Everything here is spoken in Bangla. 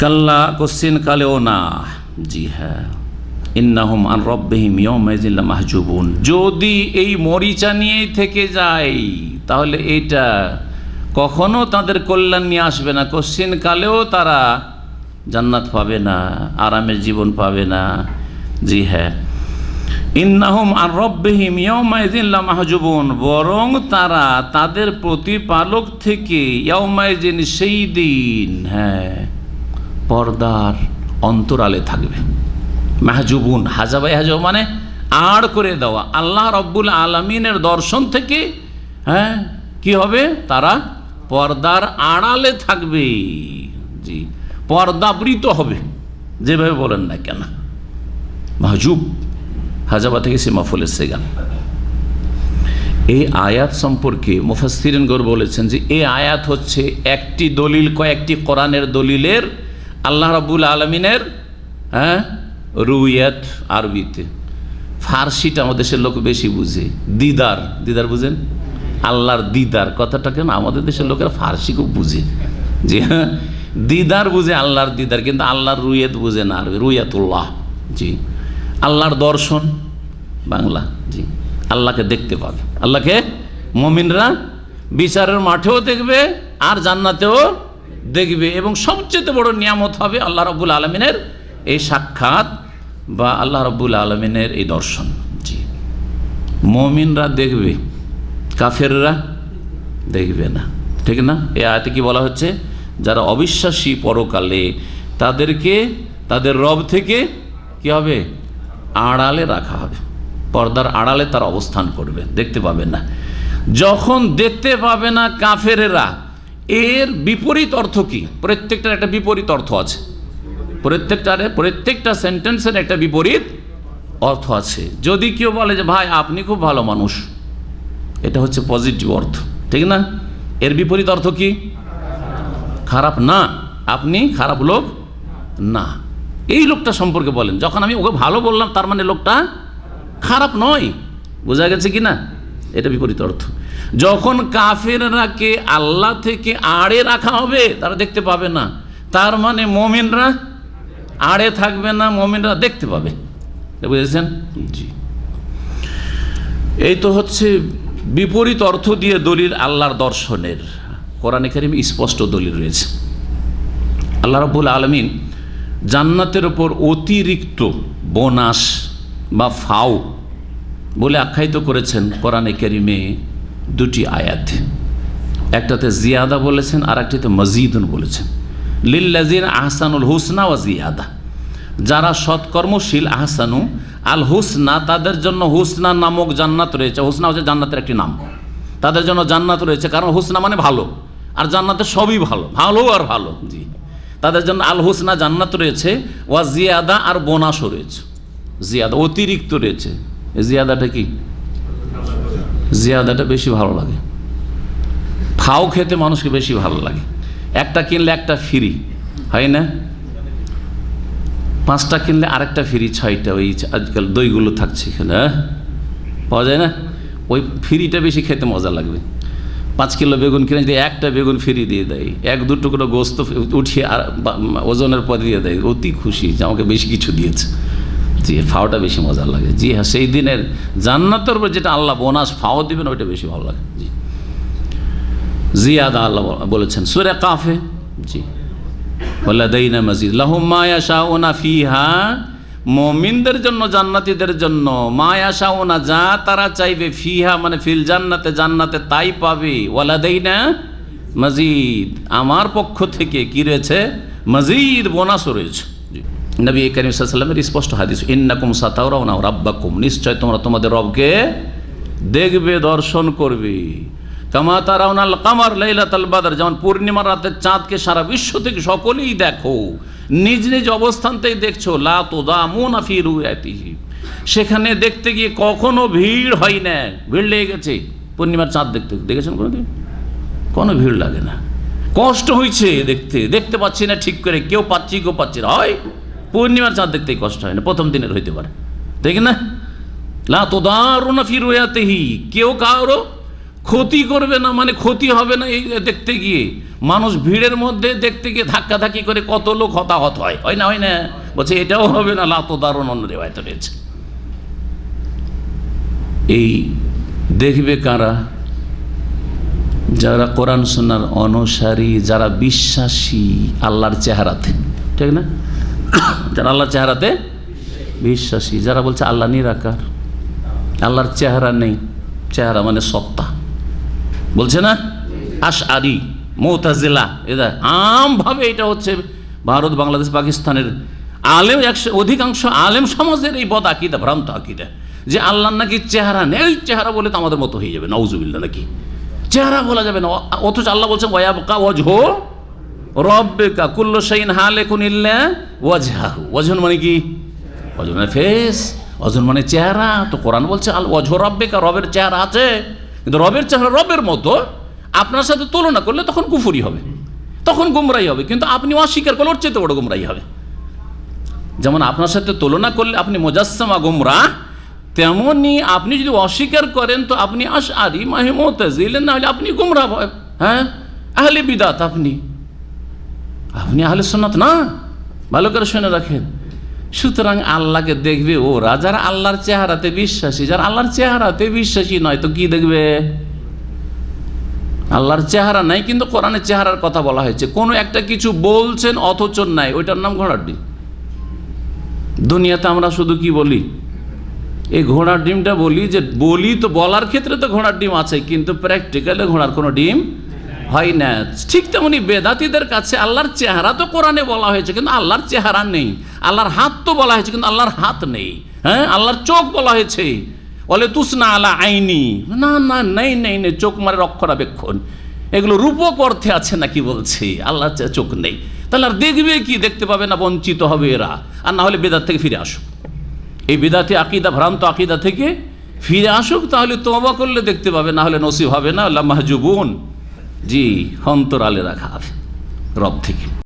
কাল্লা কোশ্চিন কালেও না জি হ্যাঁ ইন্নাহুম আন রব্বিহিম ইয়মাইজিল্লা মাহজুবুন যদি এই মরিচা নিয়েই থেকে যায় তাহলে এইটা কখনো তাদের কল্যাণ নিয়ে আসবে না কোশ্চিন কালেও তারা জান্নাত পাবে না আরামের জীবন পাবে না জি হ্যাঁ ইন্নাহুম আর রব্বিহিম ইয়মাইজিল্লা মাহজুবুন বরং তারা তাদের প্রতিপালক থেকে ইয়মাইজিন সেই দিন। হ্যাঁ। পর্দার অন্তরালে থাকবে। মাহজুবুন, হাজাবাই হাজাব মানে আড় করে দেওয়া। আল্লাহ রব্বুল আলমিনের দর্শন থেকে হ্যাঁ কি হবে? তারা পর্দার আড়ালে থাকবে। জি, পর্দাবৃত হবে। যেভাবে বলেন না কেন। মাহজুব, হাজাবা থেকে সিমাফুলের সেগান। এই আয়াত সম্পর্কে মুফাসিরিনগর বলেছেন যে, এই আয়াত হচ্ছে একটি দলিল, কয়েকটি কোরআনের দলিলের আল্লাহ রাবুল আলমিনের হ্যাঁ রুইয়াত আরবিতে। ফার্সিটা আমাদের দেশের লোক বেশি বুঝে। দিদার দিদার বুঝেন? আল্লাহর দিদার কথাটা কেন আমাদের দেশের লোকেরা ফার্সি খুব বুঝে। যে হ্যাঁ দিদার বুঝে আল্লাহর দিদার, কিন্তু আল্লাহর রুইয়াত বুঝে না আরবি। রুইয়াতুল্লাহ, জি। আল্লাহর দর্শন, বাংলা, জি। আল্লাহকে দেখতে পাবে। আল্লাহকে মমিনরা বিচারের মাঠেও দেখবে, আর জান্নাতেও দেখবে এবং সবচেয়ে বড় নিয়ামত হবে আল্লাহ রব্বুল আলমিনের এই সাক্ষাৎ বা আল্লাহ রব্বুল আলমিনের এই দর্শন। জি। মমিনরা দেখবে, কাফেররা দেখবে না। ঠিক না? এ আয়তে কি বলা হচ্ছে? যারা অবিশ্বাসী পরকালে তাদেরকে, তাদের রব থেকে কি হবে? আড়ালে রাখা হবে। পর্দার আড়ালে তার অবস্থান করবে। দেখতে পাবে না। যখন দেখতে পাবে না কাফেরেরা এর বিপরীত অর্থ কি? প্রত্যেকটার একটা বিপরীত অর্থ আছে। প্রত্যেকটার, প্রত্যেকটা সেন্টেন্সের একটা বিপরীত অর্থ আছে। যদি কেউ বলে যে, ভাই, আপনি খুব ভালো মানুষ। এটা হচ্ছে পজিটিভ অর্থ। ঠিক না? এর বিপরীত অর্থ কি? খারাপ না। আপনি খারাপ লোক না। এই লোকটা সম্পর্কে বলেন। যখন আমি ওকে ভালো বললাম, তার মানে লোকটা খারাপ নয়। বোঝা গেছে কি না এটা বিপরীত অর্থ। যখন কাফেররাকে আল্লাহ থেকে আড়ে রাখা হবে, তারা দেখতে পাবে না। তার মানে মমিনরা আড়ে থাকবে না, মমিনরা দেখতে পাবে। বুঝেছেন? জি। এই তো হচ্ছে বিপরীত অর্থ দিয়ে দলিল আল্লাহর দর্শনের। কোরআন কারিম স্পষ্ট দলিল রয়েছে। আল্লাহ রব্বুল আলমিন জান্নাতের ওপর অতিরিক্ত বোনাস বা ফাও বলে আখ্যায়িত করেছেন কোরআনে কারিমে দুটি আয়াত। একটাতে জিয়াদা বলেছেন আর একটাতে মজিদুন বলেছেন। লিল্লাজিন আহসানুল হুসনা ও জিয়াদা। যারা সৎকর্মশীল, আহসানু, আল হুসনা, তাদের জন্য হুসনা নামক জান্নাত রয়েছে। হুসনা হচ্ছে জান্নাতের একটি নাম। তাদের জন্য জান্নাত রয়েছে কারণ হুসনা মানে ভালো। আর জান্নাতের সবই ভালো ভালো আর ভালো, জি। তাদের জন্য আল হুসনা জান্নাত রয়েছে, ওয়া জিয়াদা আর বোনাসও রয়েছে। জিয়াদা অতিরিক্ত রয়েছে। জিয়াদাটা কি? জিয়াদাটা বেশি ভালো লাগে। ফাও খেতে মানুষকে বেশি ভালো লাগে। একটা কিনলে একটা ফ্রি হয় না? পাঁচটা কিনলে আরেকটা ফ্রি ছয়টা, ওই আজকাল দইগুলো থাকছে এখানে হ্যাঁ? পাওয়া যায় না? ওই ফ্রিটা বেশি খেতে মজা লাগবে। পাঁচ কিলো বেগুন কিনে যদি একটা বেগুন ফ্রি দিয়ে দেয়, এক দু টুকরো গোস্ত উঠিয়ে আর ওজনের পর দিয়ে দেয়, অতি খুশি যে আমাকে বেশি কিছু দিয়েছে। জি, ফাওটা বেশি মজা লাগে। জি হ্যাঁ সেই দিনের জান্নাতের উপর যেটা আল্লাহ বোনাস ফাও দিবেন, ওইটা বেশি ভালো লাগে। জি। জিয়াদা আল্লাহ বলেছেন, সুরে কাফে, জি। ওলাদাইনা মজিদ, লাহুম মায়া শাহনা ফিহা, মমিনদের জন্য, জান্নাতীদের জন্য মায়া শাহনা যা তারা চাইবে, ফিহা মানে ফিল জান্নাতে জান্নাতে তাই পাবে। ওয়ালাদাইনা মজিদ, আমার পক্ষ থেকে কি রয়েছে? মজিদ বোনাসও রয়েছে। নবী করিম স্পষ্ট হাদিস, ইন্নাকুম সাতাওরাও না রাব্বাকুম নিশ্চয় তোমরা তোমাদের রবকে দেখবে, দর্শন করবে। কামা তারাউনাল কামার লাইলাতাল বাদার, যেমন পূর্ণিমার রাতের চাঁদকে সারা বিশ্ব থেকে সকলেই দেখো, নিজ নিজ অবস্থানতেই দেখছ, লা তোদা মুনাফি রুয়াতিহি সেখানে দেখতে গিয়ে কখনো ভিড় হয় না। ভিড় লেগে গেছে, পূর্ণিমার চাঁদ দেখতে। দেখেছেন কোনোদিন? কোনো ভিড় লাগে না। কষ্ট হয়েছে দেখতে দেখতে পাচ্ছি না ঠিক করে, কেউ পাচ্ছি কেউ পাচ্ছি না। হয় পূর্ণিমার চাঁদ দেখতেই কষ্ট হয় না, প্রথম দিনের হইতে পারে। দেখি না? লা তোদারুনা ফি রুয়াতিহি, কেউ কারও ক্ষতি করবে না মানে ক্ষতি হবে না এই দেখতে গিয়ে। মানুষ ভিড়ের মধ্যে দেখতে গিয়ে ধাক্কাধাক্কি করে কত লোক হতাহত হয়। হয় না হয় না? বলছে, এটাও হবে না লাতো দারুণ অন্য রেওয়ায়ত রয়েছে। এই দেখবে কারা? যারা কোরআন সোনার অনুসারী, যারা বিশ্বাসী, আল্লাহর চেহারাতে। ঠিক না? যারা আল্লাহর চেহারাতে বিশ্বাসী, যারা বলছে আল্লাহ নিরাকার, আল্লাহর চেহারা নেই, চেহারা মানে সত্তা। বলছে না? আশ আরি মৌতাজিলা এটা আমভাবে এটা হচ্ছে ভারত, বাংলাদেশ, পাকিস্তানের আলেম, একশো, অধিকাংশ আলেম সমাজের এই বদ আকিদা, ভ্রান্ত আকিদা, যে আল্লাহ নাকি চেহারা নেই, চেহারা বলে তো আমাদের মতো হয়ে যাবে নওজুবিল্লা নাকি? চেহারা বলা যাবে না, অথচ আল্লাহ বলছে, ওয়াবকা ওয়াজহ মানে কি? মানে ফেস মানে চেহারা। তো বলছে, আল রবের চেহারা আছে। কিন্তু রবের চেহারা রবের মতো, আপনার সাথে তুলনা করলে তখন কুফুরি হবে। তখন গুমরাই হবে। কিন্তু আপনি অস্বীকার করলে ওর চেয়ে বড় গুমরাই হবে। যেমন আপনার সাথে তুলনা করলে আপনি মোজাসসামা গুমরা তেমনি আপনি যদি অস্বীকার করেন, তো আপনি আশ আরি মাহিমতাজিলেন না হলে আপনি গুমরা হ্যাঁ? আহলে বিদাত আপনি। আপনি আহলে সন্ন্যত না? ভালো করে শুনে রাখেন। সুতরাং আল্লাহকে দেখবে ওরা যারা আল্লাহর চেহারাতে বিশ্বাসী, যারা আল্লাহর চেহারাতে বিশ্বাসী নয় তো কি দেখবে? আল্লাহর চেহারা নাই, কিন্তু কোরআনের চেহারার কথা বলা হয়েছে। কোনো একটা কিছু বলছেন, অথচ নাই। ওইটার নাম ঘোড়ার ডিম। দুনিয়াতে আমরা শুধু কি বলি? এই ঘোড়ার ডিমটা বলি যে, বলি তো বলার ক্ষেত্রে তো ঘোড়ার ডিম আছে, কিন্তু প্র্যাকটিক্যালে ঘোড়ার কোনো ডিম হয় না ঠিক তেমনি বেদাতিদের কাছে আল্লাহর চেহারা তো কোরআনে বলা হয়েছে, কিন্তু আল্লাহর চেহারা নেই। আল্লাহর হাত তো বলা হয়েছে, কিন্তু আল্লাহর হাত নেই। হ্যাঁ? আল্লাহর চোখ বলা হয়েছে। বলে, তুসনা আলা আইনি। না না, নেই নেই নেই। চোখ মারে রক্ষণাবেক্ষণ। এগুলো রূপক অর্থে আছে নাকি বলছি? আল্লাহর চে- চোখ নেই। তাহলে আর দেখবে কি? দেখতে পাবে না বঞ্চিত হবে এরা। আর না হলে বেদাত থেকে ফিরে আসুক। এই বিদাতে আকিদা, ভ্রান্ত আকিদা থেকে ফিরে আসুক, তাহলে তোবা করলে দেখতে পাবে, না হলে নসিব হবে না। আল্লাহ মাহজুবুন জি অন্তরালে রাখা হবে রব থেকে।